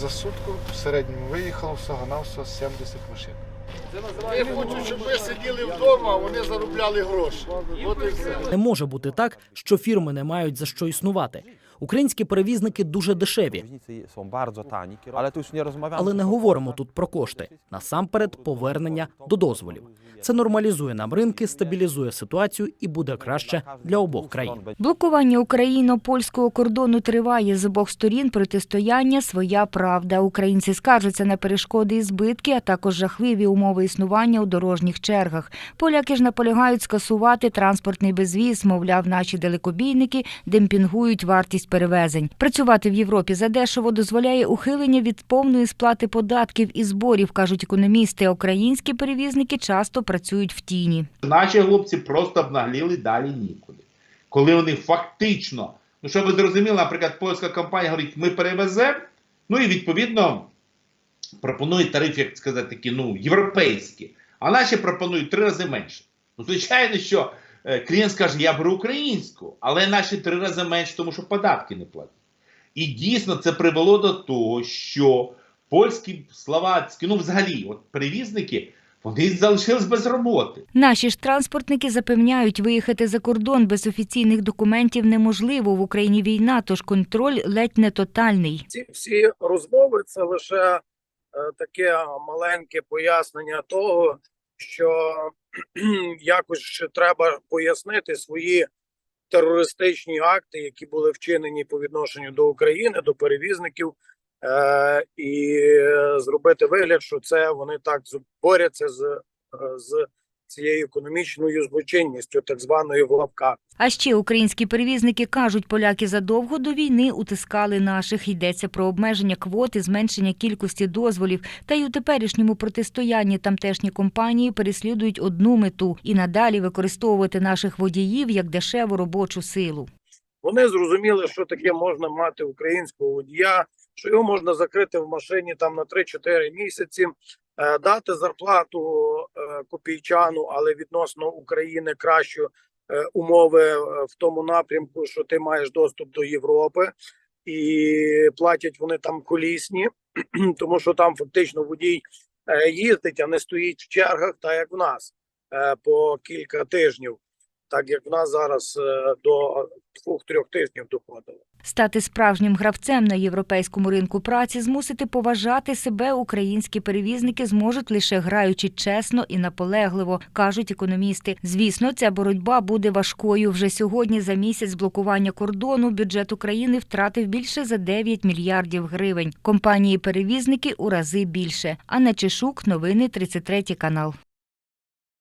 за сутку в середньому виїхало всього-навсього 70 машин. Я хочу, щоб ми сиділи вдома, а вони заробляли гроші. От і все. Не може бути так, що фірми не мають за що існувати. Українські перевізники дуже дешеві, але не говоримо тут про кошти. Насамперед, повернення до дозволів. Це нормалізує нам ринки, стабілізує ситуацію і буде краще для обох країн. Блокування україно-польського кордону триває з обох сторін протистояння своя правда. Українці скаржаться на перешкоди і збитки, а також жахливі умови існування у дорожніх чергах. Поляки ж наполягають скасувати транспортний безвіз. Мовляв, наші далекобійники демпінгують вартість перевезень. Працювати в Європі задешево дозволяє ухилення від повної сплати податків і зборів, кажуть економісти. Українські перевізники часто працюють в тіні. Наші хлопці просто обнагліли далі нікуди. Коли вони фактично, ну щоб ви зрозуміли, наприклад, польська компанія говорить, ми перевеземо, ну і відповідно пропонують тариф, як сказати, такі, ну, європейські, а наші пропонують три рази менше. Ну, звичайно, що клієнт скаже, я беру українську, але наші три рази менше, тому що податки не платять. І дійсно це привело до того, що польські, словацькі, ну взагалі, от перевізники, вони залишились без роботи. Наші ж транспортники запевняють, виїхати за кордон без офіційних документів неможливо. В Україні війна, тож контроль ледь не тотальний. ці всі розмови це лише е, таке маленьке пояснення того, що якось треба пояснити свої терористичні акти, які були вчинені по відношенню до України, до перевізників, е, і е, зробити вигляд, що це вони так борються з, е, з цією економічною злочинністю, так званою в лапках. А ще українські перевізники кажуть, поляки задовго до війни утискали наших. Йдеться про обмеження квоти, зменшення кількості дозволів. Та й у теперішньому протистоянні тамтешні компанії переслідують одну мету і надалі використовувати наших водіїв як дешеву робочу силу. Вони зрозуміли, що таке можна мати українського водія, що його можна закрити в машині там на 3-4 місяці, е, дати зарплату е, копійчану, але відносно України кращу е, умови е, в тому напрямку, що ти маєш доступ до Європи, і платять вони там колісні, тому що там фактично водій е, їздить, а не стоїть в чергах, так як в нас по кілька тижнів. Так як в нас зараз до двох-трьох тижнів доходило. Стати справжнім гравцем на європейському ринку праці, змусити поважати себе українські перевізники зможуть лише граючи чесно і наполегливо, кажуть економісти. Звісно, ця боротьба буде важкою. Вже сьогодні за місяць блокування кордону бюджет України втратив більше за 9 мільярдів гривень. Компанії-перевізники у рази більше. Анна Чешук, новини 33 канал.